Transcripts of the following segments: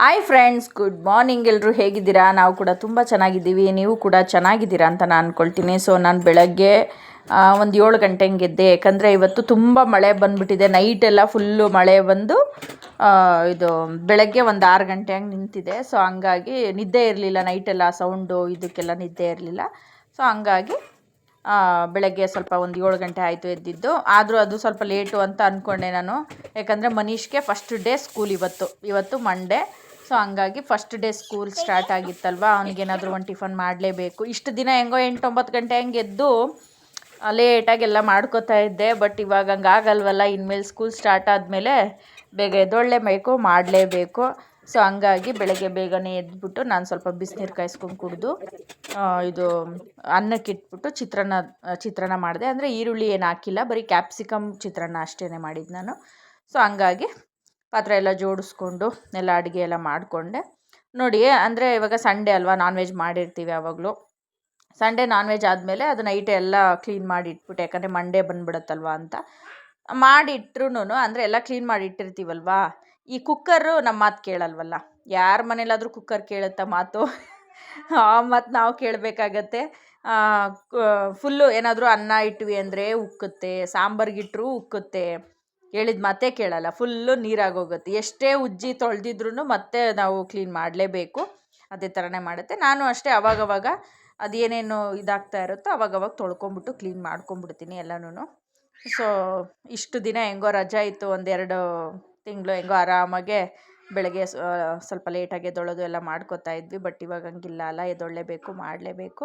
Hi friends good morning ಎಲ್ಲರೂ ಹೇಗಿದ್ದೀರಾ? ನಾವು ಕೂಡ ತುಂಬ ಚೆನ್ನಾಗಿದ್ದೀವಿ. ನೀವು ಕೂಡ ಚೆನ್ನಾಗಿದ್ದೀರಾ ಅಂತ ನಾನು ಅಂದ್ಕೊಳ್ತೀನಿ ಸೊ ನಾನು ಬೆಳಗ್ಗೆ ಒಂದು ಏಳು ಗಂಟೆ ಹಂಗೆ ಎದ್ದೆ. ಯಾಕಂದರೆ ಇವತ್ತು ತುಂಬ ಮಳೆ ಬಂದುಬಿಟ್ಟಿದೆ. ನೈಟೆಲ್ಲ ಫುಲ್ಲು ಮಳೆ ಬಂದು ಇದು ಬೆಳಗ್ಗೆ ಒಂದು ಆರು ಗಂಟೆ ಹಂಗೆ ನಿಂತಿದೆ. ಸೊ ಹಂಗಾಗಿ ನಿದ್ದೆ ಇರಲಿಲ್ಲ. ನೈಟೆಲ್ಲ ಸೌಂಡು ಇದಕ್ಕೆಲ್ಲ ನಿದ್ದೆ ಇರಲಿಲ್ಲ. ಸೊ ಹಂಗಾಗಿ ಬೆಳಗ್ಗೆ ಸ್ವಲ್ಪ ಒಂದು ಏಳು ಗಂಟೆ ಆಯಿತು ಎದ್ದಿದ್ದು. ಆದರೂ ಅದು ಸ್ವಲ್ಪ ಲೇಟು ಅಂತ ಅಂದ್ಕೊಂಡೆ ನಾನು. ಯಾಕಂದರೆ ಮನೀಷ್ಗೆ ಫಸ್ಟ್ ಡೇ ಸ್ಕೂಲ್ ಇವತ್ತು. ಇವತ್ತು ಮಂಡೇ ಸೊ ಹಂಗಾಗಿ ಫಸ್ಟ್ ಡೇ ಸ್ಕೂಲ್ ಸ್ಟಾರ್ಟ್ ಆಗಿತ್ತಲ್ವ? ಅವ್ನಿಗೇನಾದರೂ ಒಂದು ಟಿಫನ್ ಮಾಡಲೇಬೇಕು. ಇಷ್ಟು ದಿನ ಹೆಂಗೋ ಎಂಟು ಒಂಬತ್ತು ಗಂಟೆ ಹಂಗೆ ಎದ್ದು ಲೇಟಾಗಿ ಎಲ್ಲ ಮಾಡ್ಕೋತಾ ಇದ್ದೆ. ಬಟ್ ಇವಾಗ ಹಂಗೆ ಆಗಲ್ವಲ್ಲ, ಇನ್ಮೇಲೆ ಸ್ಕೂಲ್ ಸ್ಟಾರ್ಟ್ ಆದಮೇಲೆ ಬೇಗ ಎದ್ದೊಳ್ಳೇಬೇಕು ಮಾಡಲೇಬೇಕು. ಸೊ ಹಂಗಾಗಿ ಬೆಳಗ್ಗೆ ಬೇಗನೆ ಎದ್ಬಿಟ್ಟು ನಾನು ಸ್ವಲ್ಪ ಬಿಸಿನೀರು ಕಾಯಿಸ್ಕೊಂಡು ಕುಡಿದು ಇದು ಅನ್ನಕ್ಕೆ ಇಟ್ಬಿಟ್ಟು ಚಿತ್ರಾನ್ನ ಚಿತ್ರಾನ್ನ ಮಾಡಿದೆ. ಅಂದರೆ ಈರುಳ್ಳಿ ಏನು ಹಾಕಿಲ್ಲ, ಬರೀ ಕ್ಯಾಪ್ಸಿಕಮ್ ಚಿತ್ರಾನ್ನ ಅಷ್ಟೇ ಮಾಡಿದ್ದು ನಾನು. ಸೊ ಹಂಗಾಗಿ ಪಾತ್ರೆ ಎಲ್ಲ ಜೋಡಿಸ್ಕೊಂಡು ಎಲ್ಲ ಅಡುಗೆ ಎಲ್ಲ ಮಾಡಿಕೊಂಡೆ. ನೋಡಿ, ಅಂದರೆ ಇವಾಗ ಸಂಡೇ ಅಲ್ವಾ ನಾನ್ ವೆಜ್ ಮಾಡಿರ್ತೀವಿ ಯಾವಾಗಲೂ. ಸಂಡೇ ನಾನ್ ವೆಜ್ ಆದಮೇಲೆ ಅದು ನೈಟ್ ಎಲ್ಲ ಕ್ಲೀನ್ ಮಾಡಿ ಇಟ್ಬಿಟ್ಟು, ಯಾಕಂದರೆ ಮಂಡೇ ಬಂದ್ಬಿಡುತ್ತಲ್ವ ಅಂತ. ಮಾಡಿಟ್ರೂ ಅಂದರೆ ಎಲ್ಲ ಕ್ಲೀನ್ ಮಾಡಿ ಇಟ್ಟಿರ್ತೀವಲ್ವಾ? ಈ ಕುಕ್ಕರು ನಮ್ಮ ಮಾತು ಕೇಳಲ್ವಲ್ಲ? ಯಾರ ಮನೇಲಾದರೂ ಕುಕ್ಕರ್ ಕೇಳುತ್ತಾ ಮಾತು? ಆ ಮಾತು ನಾವು ಕೇಳಬೇಕಾಗತ್ತೆ. ಫುಲ್ಲು ಏನಾದರೂ ಅನ್ನ ಇಟ್ವಿ ಅಂದರೆ ಉಕ್ಕುತ್ತೆ ಸಾಂಬಾರ್ಗಿಟ್ರು ಉಕ್ಕುತ್ತೆ. ಹೇಳಿದ ಮಾತೇ ಕೇಳಲ್ಲ, ಫುಲ್ಲು ನೀರಾಗೋಗುತ್ತೆ. ಎಷ್ಟೇ ಉಜ್ಜಿ ತೊಳೆದಿದ್ರು ಮತ್ತೆ ನಾವು ಕ್ಲೀನ್ ಮಾಡಲೇಬೇಕು. ಅದೇ ಥರನೇ ಮಾಡುತ್ತೆ. ನಾನು ಅಷ್ಟೇ ಅವಾಗವಾಗ ಅದೇನೇನು ಇದಾಗ್ತಾ ಇರುತ್ತೋ ಅವಾಗವಾಗ ತೊಳ್ಕೊಂಬಿಟ್ಟು ಕ್ಲೀನ್ ಮಾಡ್ಕೊಂಬಿಡ್ತೀನಿ ಎಲ್ಲನೂ ಸೊ, ಇಷ್ಟು ದಿನ ಹೆಂಗೋ ರಜಾ ಇತ್ತು, ಒಂದೆರಡು ತಿಂಗಳು ಹೆಂಗೋ ಆರಾಮಾಗೆ ಬೆಳಗ್ಗೆ ಸ್ವಲ್ಪ ಲೇಟಾಗಿ ಎದ್ದೊಳೋದು ಎಲ್ಲ ಮಾಡ್ಕೋತಾ ಇದ್ವಿ. ಬಟ್ ಇವಾಗ ಹಂಗಿಲ್ಲ ಅಲ್ಲ ಎದ್ದೊಳ್ಳೇಬೇಕು ಮಾಡಲೇಬೇಕು.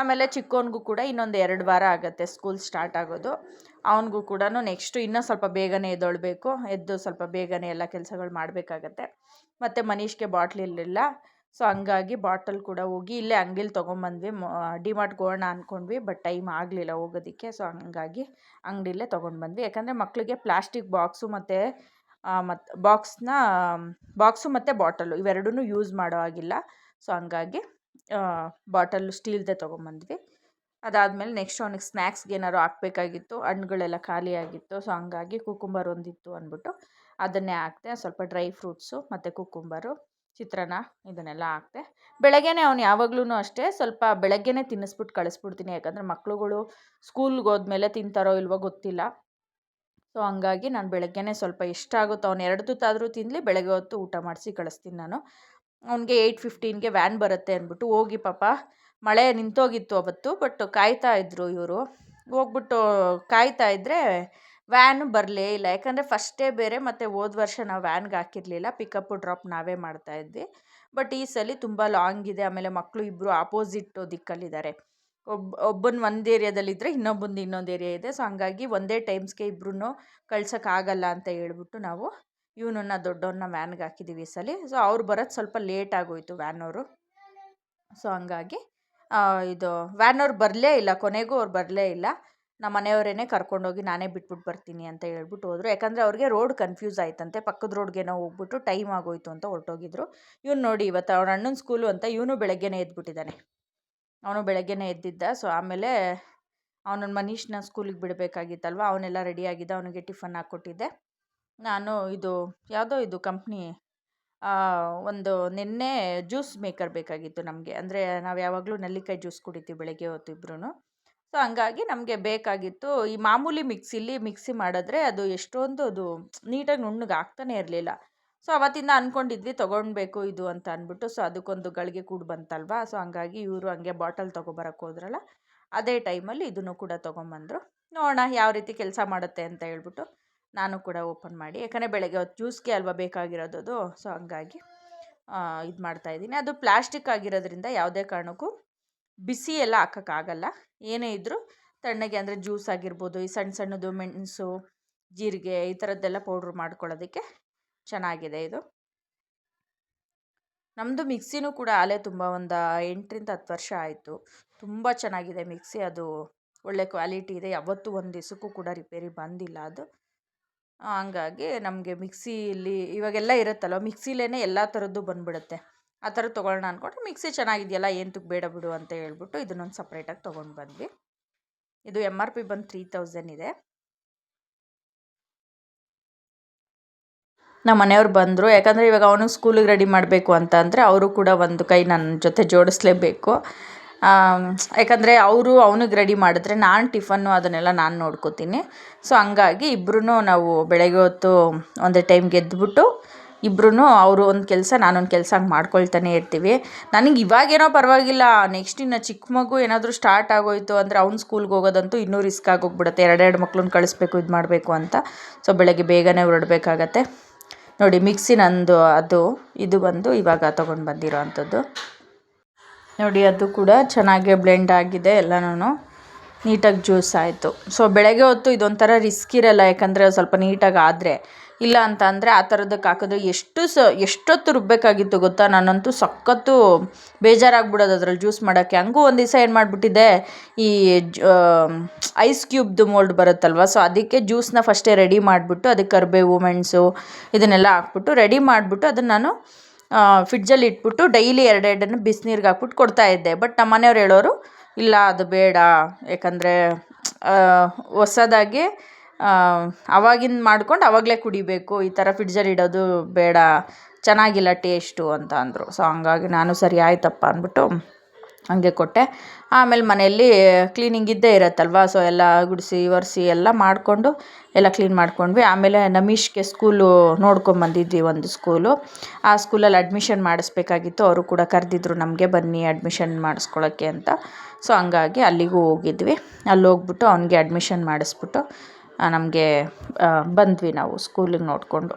ಆಮೇಲೆ ಚಿಕ್ಕವನಿಗೂ ಕೂಡ ಇನ್ನೊಂದು ಎರಡು ವಾರ ಆಗುತ್ತೆ ಸ್ಕೂಲ್ ಸ್ಟಾರ್ಟ್ ಆಗೋದು. ಅವನಿಗೂ ಕೂಡ ನೆಕ್ಸ್ಟು ಇನ್ನೂ ಸ್ವಲ್ಪ ಬೇಗನೆ ಎದ್ದೊಳ್ಬೇಕು, ಎದ್ದು ಸ್ವಲ್ಪ ಬೇಗನೆ ಎಲ್ಲ ಕೆಲಸಗಳು ಮಾಡಬೇಕಾಗತ್ತೆ. ಮತ್ತು ಮನೀಷ್ಗೆ ಬಾಟ್ಲ್ ಇರಲಿಲ್ಲ ಸೊ ಹಂಗಾಗಿ ಬಾಟಲ್ ಕೂಡ ಹೋಗಿ ಇಲ್ಲೇ ಅಂಗಿಲ್ ತೊಗೊಂಬಂದ್ವಿ. ಡಿಮಾರ್ಟ್ಗೆ ಹೋಗೋಣ ಅಂದ್ಕೊಂಡ್ವಿ ಬಟ್ ಟೈಮ್ ಆಗಲಿಲ್ಲ ಹೋಗೋದಕ್ಕೆ ಸೊ ಹಂಗಾಗಿ ಅಂಗಡಿಲೇ ತೊಗೊಂಡು ಬಂದ್ವಿ ಯಾಕಂದರೆ ಮಕ್ಕಳಿಗೆ ಪ್ಲಾಸ್ಟಿಕ್ ಬಾಕ್ಸು ಮತ್ತು ಮತ್ತು ಬಾಕ್ಸ್ನ ಬಾಕ್ಸು ಮತ್ತು ಬಾಟಲು ಇವೆರಡೂ ಯೂಸ್ ಮಾಡೋ ಹಾಗಿಲ್ಲ. ಸೊ ಹಂಗಾಗಿ ಬಾಟಲ್ ಸ್ಟೀಲ್ದೇ ತೊಗೊಂಬಂದ್ವಿ. ಅದಾದಮೇಲೆ ನೆಕ್ಸ್ಟ್ ಅವ್ನಿಗೆ ಸ್ನ್ಯಾಕ್ಸ್ಗೆ ಏನಾದ್ರು ಹಾಕ್ಬೇಕಾಗಿತ್ತು, ಹಣ್ಣುಗಳೆಲ್ಲ ಖಾಲಿಯಾಗಿತ್ತು ಸೊ ಹಂಗಾಗಿ ಕುಕುಂಬರ್ ಒಂದಿತ್ತು ಅಂದ್ಬಿಟ್ಟು ಅದನ್ನೇ ಹಾಕ್ದೆ, ಸ್ವಲ್ಪ ಡ್ರೈ ಫ್ರೂಟ್ಸು ಮತ್ತು ಕುಕುಂಬರು, ಚಿತ್ರಾನ್ನ ಇದನ್ನೆಲ್ಲ ಹಾಕ್ದೆ. ಬೆಳಗ್ಗೆನೇ ಅವ್ನು ಯಾವಾಗ್ಲೂ ಅಷ್ಟೇ ಸ್ವಲ್ಪ ಬೆಳಗ್ಗೆನೇ ತಿನ್ನಿಸ್ಬಿಟ್ಟು ಕಳಿಸ್ಬಿಡ್ತೀನಿ, ಯಾಕಂದರೆ ಮಕ್ಳುಗಳು ಸ್ಕೂಲ್ಗೆ ಹೋದ್ಮೇಲೆ ತಿಂತಾರೋ ಇಲ್ವೋ ಗೊತ್ತಿಲ್ಲ. ಸೊ ಹಂಗಾಗಿ ನಾನು ಬೆಳಗ್ಗೆನೇ ಸ್ವಲ್ಪ ಎಷ್ಟಾಗುತ್ತೋ ಅವ್ನು ಎರಡು ತುತ್ತಾದರೂ ತಿನ್ನಲಿ ಬೆಳಗ್ಗೆ ಹೊತ್ತು ಊಟ ಮಾಡಿಸಿ ಕಳಿಸ್ತೀನಿ ನಾನು. ಅವ್ನಿಗೆ ಏಯ್ಟ್ ಫಿಫ್ಟೀನ್ಗೆ ವ್ಯಾನ್ ಬರುತ್ತೆ ಅಂದ್ಬಿಟ್ಟು ಹೋಗಿ ಪಾಪ ಮಳೆ ನಿಂತೋಗಿತ್ತು ಅವತ್ತು ಬಟ್ ಕಾಯ್ತಾ ಇದ್ದರು ಇವರು. ಹೋಗ್ಬಿಟ್ಟು ಕಾಯ್ತಾ ಇದ್ದರೆ ವ್ಯಾನು ಬರಲೇ ಇಲ್ಲ. ಯಾಕಂದರೆ ಫಸ್ಟೇ ಬೇರೆ, ಮತ್ತು ಹೋದ ವರ್ಷ ನಾವು ವ್ಯಾನ್ಗೆ ಹಾಕಿರಲಿಲ್ಲ. ಪಿಕಪ್ ಡ್ರಾಪ್ ನಾವೇ ಮಾಡ್ತಾ ಇದ್ವಿ. ಬಟ್ ಈ ಸಲ ತುಂಬ ಲಾಂಗ್ ಇದೆ. ಆಮೇಲೆ ಮಕ್ಕಳು ಇಬ್ಬರು ಆಪೋಸಿಟ್ ದಿಕ್ಕಲ್ಲಿದ್ದಾರೆ. ಒಬ್ಬ ಒಬ್ಬನ ಒಂದು ಏರಿಯಾದಲ್ಲಿದ್ದರೆ ಇನ್ನೊಬ್ಬಂದು ಇನ್ನೊಂದು ಏರಿಯಾ ಇದೆ. ಸೊ ಹಂಗಾಗಿ ಒಂದೇ ಟೈಮ್ಸ್ಗೆ ಇಬ್ಬರೂ ಕಳ್ಸೋಕ್ಕಾಗಲ್ಲ ಅಂತ ಹೇಳ್ಬಿಟ್ಟು ನಾವು ಇವನನ್ನ ದೊಡ್ಡವನ್ನ ವ್ಯಾನ್ಗೆ ಹಾಕಿದ್ದೀವಿ ಈ ಸಲ. ಸೊ ಅವ್ರು ಬರೋದು ಸ್ವಲ್ಪ ಲೇಟ್ ಆಗೋಯಿತು ವ್ಯಾನವರು ಸೊ ಹಂಗಾಗಿ ಇದು ವ್ಯಾನವ್ರು ಬರಲೇ ಇಲ್ಲ, ಕೊನೆಗೂ ಅವ್ರು ಬರಲೇ ಇಲ್ಲ. ನಮ್ಮ ಮನೆಯವರೇನೆ ಕರ್ಕೊಂಡೋಗಿ ನಾನೇ ಬಿಟ್ಬಿಟ್ಟು ಬರ್ತೀನಿ ಅಂತ ಹೇಳ್ಬಿಟ್ಟು ಹೋದರು. ಯಾಕಂದರೆ ಅವ್ರಿಗೆ ರೋಡ್ ಕನ್ಫ್ಯೂಸ್ ಆಯ್ತಂತೆ. ಪಕ್ಕದ ರೋಡ್ಗೇನೋ ಹೋಗ್ಬಿಟ್ಟು ಟೈಮ್ ಆಗೋಯ್ತು ಅಂತ ಹೊರಟೋಗಿದ್ರು. ಇವ್ನು ನೋಡಿ ಇವತ್ತು ಅವ್ರ ಅಣ್ಣನ ಸ್ಕೂಲು ಅಂತ ಇವನು ಬೆಳಗ್ಗೆನೇ ಎದ್ಬಿಟ್ಟಿದ್ದಾನೆ. ಅವನು ಬೆಳಗ್ಗೆನೇ ಎದ್ದಿದ್ದ. ಸೊ ಆಮೇಲೆ ಅವನನ್ನ ಮನೀಶ್ನ ಸ್ಕೂಲಿಗೆ ಬಿಡಬೇಕಾಗಿತ್ತಲ್ವ? ಅವನೆಲ್ಲ ರೆಡಿಯಾಗಿದ್ದ ಅವನಿಗೆ ಟಿಫನ್ ಹಾಕ್ಕೊಟ್ಟಿದ್ದೆ ನಾನು ಇದು ಯಾವುದೋ ಇದು ಕಂಪ್ನಿ ಒಂದು ನಿನ್ನೆ ಜ್ಯೂಸ್ ಮೇಕರ್ ಬೇಕಾಗಿತ್ತು ನಮಗೆ. ಅಂದರೆ ನಾವು ಯಾವಾಗಲೂ ನೆಲ್ಲಿಕಾಯಿ ಜ್ಯೂಸ್ ಕುಡಿತೀವಿ ಬೆಳಗ್ಗೆ ಹೊತ್ತು ಸೊ, ಹಂಗಾಗಿ ನಮಗೆ ಬೇಕಾಗಿತ್ತು ಈ ಮಾಮೂಲಿ ಮಿಕ್ಸಿಲಿ ಮಿಕ್ಸಿ ಮಾಡಿದ್ರೆ ಅದು ಎಷ್ಟೊಂದು ಅದು ನೀಟಾಗಿ ನುಣ್ಣಗೆ ಆಗ್ತಾನೆ ಇರಲಿಲ್ಲ. ಸೊ, ಅವತ್ತಿಂದ ಅಂದ್ಕೊಂಡಿದ್ವಿ ತೊಗೊಳ್ಬೇಕು ಇದು ಅಂತ ಅಂದ್ಬಿಟ್ಟು. ಸೊ, ಅದಕ್ಕೊಂದು ಗಳಿಗೆ ಕೂಡ ಬಂತಲ್ವಾ? ಸೊ, ಹಂಗಾಗಿ ಇವರು ಹಂಗೆ ಬಾಟಲ್ ತೊಗೊಬರಕ್ಕೆ ಹೋದ್ರಲ್ಲ, ಅದೇ ಟೈಮಲ್ಲಿ ಇದನ್ನು ಕೂಡ ತೊಗೊಂಬಂದರು. ನೋಡೋಣ ಯಾವ ರೀತಿ ಕೆಲಸ ಮಾಡುತ್ತೆ ಅಂತ ಹೇಳ್ಬಿಟ್ಟು. ನಾನು ಕೂಡ ಓಪನ್ ಮಾಡಿ. ಯಾಕಂದರೆ ಬೆಳಗ್ಗೆ ಹೊತ್ತು ಜ್ಯೂಸ್ಗೆ ಅಲ್ವಾ ಬೇಕಾಗಿರೋದು ಅದು. ಸೊ ಹಂಗಾಗಿ ಇದು ಮಾಡ್ತಾಯಿದ್ದೀನಿ ಅದು ಪ್ಲಾಸ್ಟಿಕ್ ಆಗಿರೋದ್ರಿಂದ ಯಾವುದೇ ಕಾರಣಕ್ಕೂ ಬಿಸಿ ಎಲ್ಲ ಹಾಕೋಕ್ಕಾಗಲ್ಲ ಏನೇ ಇದ್ದರೂ ತಣ್ಣಗೆ ಅಂದರೆ ಜ್ಯೂಸ್ ಆಗಿರ್ಬೋದು, ಈ ಸಣ್ಣ ಸಣ್ಣದು ಮೆಣಸು, ಜೀರಿಗೆ ಈ ಥರದ್ದೆಲ್ಲ ಪೌಡ್ರ್ ಮಾಡ್ಕೊಳ್ಳೋದಕ್ಕೆ ಚೆನ್ನಾಗಿದೆ ಇದು. ನಮ್ಮದು ಮಿಕ್ಸಿನೂ ಕೂಡ ಆಲೇ ತುಂಬ ಒಂದು ಎಂಟರಿಂದ ಹತ್ತು ವರ್ಷ ಆಯಿತು. ತುಂಬ ಚೆನ್ನಾಗಿದೆ ಮಿಕ್ಸಿ. ಅದು ಒಳ್ಳೆ ಕ್ವಾಲಿಟಿ ಇದೆ. ಯಾವತ್ತೂ ಒಂದು ದಿವಸಕ್ಕೂ ಕೂಡ ರಿಪೇರಿ ಬಂದಿಲ್ಲ ಅದು. ಹಂಗಾಗಿ ನಮಗೆ ಮಿಕ್ಸಿಲಿ ಇವಾಗೆಲ್ಲ ಇರುತ್ತಲ್ವ ಮಿಕ್ಸಿಲೇ ಎಲ್ಲ ಥರದ್ದು ಬಂದುಬಿಡುತ್ತೆ. ಆ ಥರ ತೊಗೊಳ್ಳೋಣ ಅಂದ್ಕೊಂಡ್ರೆ ಮಿಕ್ಸಿ ಚೆನ್ನಾಗಿದೆಯಲ್ಲ ಏನಕ್ಕೆ ಬೇಡ ಬಿಡು ಅಂತ ಹೇಳ್ಬಿಟ್ಟು ಇದನ್ನೊಂದು ಸಪ್ರೇಟಾಗಿ ತೊಗೊಂಡು ಬಂದ್ವಿ. ಇದು ಎಂ ಆರ್ ಪಿ ಬಂದು ತ್ರೀ ತೌಸಂಡ್ ಇದೆ. ನಮ್ಮ ಮನೆಯವ್ರು ಬಂದರು, ಯಾಕಂದರೆ ಇವಾಗ ಅವನು ಸ್ಕೂಲಿಗೆ ರೆಡಿ ಮಾಡಬೇಕು ಅಂತ ಅಂದರೆ ಅವರು ಕೂಡ ಒಂದು ಕೈ ನನ್ನ ಜೊತೆ ಜೋಡಿಸ್ಲೇಬೇಕು. ಯಾಕಂದರೆ ಅವರು ಅವ್ನಿಗೆ ರೆಡಿ ಮಾಡಿದ್ರೆ ನಾನು ಟಿಫನ್ನು ಅದನ್ನೆಲ್ಲ ನಾನು ನೋಡ್ಕೋತೀನಿ. ಸೊ ಹಂಗಾಗಿ ಇಬ್ರೂ ನಾವು ಬೆಳಗ್ಗೆ ಹೊತ್ತು ಒಂದೇ ಟೈಮ್ಗೆ ಎದ್ದುಬಿಟ್ಟು ಇಬ್ಬರೂ ಅವರು ಒಂದು ಕೆಲಸ, ನಾನೊಂದು ಕೆಲಸ ಹಂಗೆ ಮಾಡ್ಕೊಳ್ತಾನೆ ಇರ್ತೀವಿ. ನನಗೆ ಇವಾಗೇನೋ ಪರವಾಗಿಲ್ಲ. ನೆಕ್ಸ್ಟ್ ಇನ್ನು ಚಿಕ್ಕ ಮಗು ಏನಾದರೂ ಸ್ಟಾರ್ಟ್ ಆಗೋಯ್ತು ಅಂದರೆ ಅವ್ನು ಸ್ಕೂಲ್ಗೆ ಹೋಗೋದಂತೂ ಇನ್ನೂ ರಿಸ್ಕ್ ಆಗೋಗ್ಬಿಡುತ್ತೆ. ಎರಡೆರಡು ಮಕ್ಳನ್ನ ಕಳಿಸ್ಬೇಕು, ಇದು ಮಾಡಬೇಕು ಅಂತ. ಸೊ ಬೆಳಗ್ಗೆ ಬೇಗನೆ ಹೊರಡಬೇಕಾಗತ್ತೆ. ನೋಡಿ ಮಿಕ್ಸಿ ನಂದು ಅದು, ಇದು ಬಂದು ಇವಾಗ ತೊಗೊಂಡು ಬಂದಿರೋ ಅಂಥದ್ದು. ನೋಡಿ, ಅದು ಕೂಡ ಚೆನ್ನಾಗೆ ಬ್ಲೆಂಡ್ ಆಗಿದೆ ಎಲ್ಲನೂ ನೀಟಾಗಿ ಜ್ಯೂಸ್ ಆಯಿತು. ಸೊ ಬೆಳಗ್ಗೆ ಹೊತ್ತು ಇದೊಂಥರ ರಿಸ್ಕ್ ಇರಲ್ಲ, ಯಾಕಂದರೆ ಸ್ವಲ್ಪ ನೀಟಾಗಿ ಆದರೆ. ಇಲ್ಲ ಅಂತ ಅಂದರೆ ಆ ಥರದಕ್ಕೆ ಹಾಕಿದ್ರೆ ಎಷ್ಟು ಸ, ಎಷ್ಟೊತ್ತು ರುಬ್ಬಬೇಕಾಗಿತ್ತು ಗೊತ್ತಾ? ನಾನಂತೂ ಸಖತ್ತು ಬೇಜಾರಾಗ್ಬಿಡೋದು ಅದ್ರಲ್ಲಿ ಜ್ಯೂಸ್ ಮಾಡೋಕ್ಕೆ. ಹಂಗೂ ಒಂದು ದಿವಸ ಏನು ಮಾಡಿಬಿಟ್ಟಿದೆ ಈ ಐಸ್ ಕ್ಯೂಬ್ದು ಮೋಲ್ಡ್ ಬರುತ್ತಲ್ವ? ಸೊ ಅದಕ್ಕೆ ಜ್ಯೂಸನ್ನ ಫಸ್ಟೇ ರೆಡಿ ಮಾಡಿಬಿಟ್ಟು, ಅದಕ್ಕೆ ಕರಿಬೇವು, ಮೆಣಸು ಇದನ್ನೆಲ್ಲ ಹಾಕ್ಬಿಟ್ಟು ರೆಡಿ ಮಾಡಿಬಿಟ್ಟು ಅದನ್ನು ನಾನು ಫ್ರಿಡ್ಜಲ್ಲಿ ಇಟ್ಬಿಟ್ಟು ಡೈಲಿ ಎರಡೆರಡನ್ನು ಬಿಸಿನೀರಿಗೆ ಹಾಕ್ಬಿಟ್ಟು ಕೊಡ್ತಾಯಿದ್ದೆ ಬಟ್ ನಮ್ಮ ಮನೆಯವ್ರು ಹೇಳೋರು, ಇಲ್ಲ, ಅದು ಬೇಡ. ಯಾಕಂದರೆ ಹೊಸದಾಗಿ ಅವಾಗಿಂದ ಮಾಡ್ಕೊಂಡು ಆವಾಗಲೇ ಕುಡಿಬೇಕು. ಈ ಥರ ಫ್ರಿಡ್ಜಲ್ಲಿ ಇಡೋದು ಬೇಡ. ಚೆನ್ನಾಗಿಲ್ಲ ಟೇಸ್ಟು ಅಂತ ಅಂದರು. ಸೊ ಹಂಗಾಗಿ ನಾನು ಸರಿ, ಆಯ್ತಪ್ಪ ಅಂದ್ಬಿಟ್ಟು ಹಾಗೆ ಕೊಟ್ಟೆ. ಆಮೇಲೆ ಮನೆಯಲ್ಲಿ ಕ್ಲೀನಿಂಗ್ ಇದ್ದೇ ಇರುತ್ತಲ್ವ? ಸೊ ಎಲ್ಲ ಗುಡಿಸಿ, ಒರೆಸಿ ಎಲ್ಲ ಮಾಡಿಕೊಂಡು ಎಲ್ಲ ಕ್ಲೀನ್ ಮಾಡ್ಕೊಂಡ್ವಿ. ಆಮೇಲೆ ನಮೀಶ್ಗೆ ಸ್ಕೂಲು ನೋಡ್ಕೊಂಬಂದಿದ್ವಿ ಒಂದು ಸ್ಕೂಲು ಆ ಸ್ಕೂಲಲ್ಲಿ ಅಡ್ಮಿಷನ್ ಮಾಡಿಸ್ಬೇಕಾಗಿತ್ತು. ಅವರು ಕೂಡ ಕರೆದಿದ್ರು ನಮಗೆ, ಬನ್ನಿ ಅಡ್ಮಿಷನ್ ಮಾಡಿಸ್ಕೊಳ್ಳೋಕ್ಕೆ ಅಂತ. ಸೊ ಹಂಗಾಗಿ ಅಲ್ಲಿಗೂ ಹೋಗಿದ್ವಿ. ಅಲ್ಲಿ ಹೋಗ್ಬಿಟ್ಟು ಅವನಿಗೆ ಅಡ್ಮಿಷನ್ ಮಾಡಿಸ್ಬಿಟ್ಟು ನಮಗೆ ಬಂದ್ವಿ ನಾವು ಸ್ಕೂಲಿಗೆ ನೋಡಿಕೊಂಡು.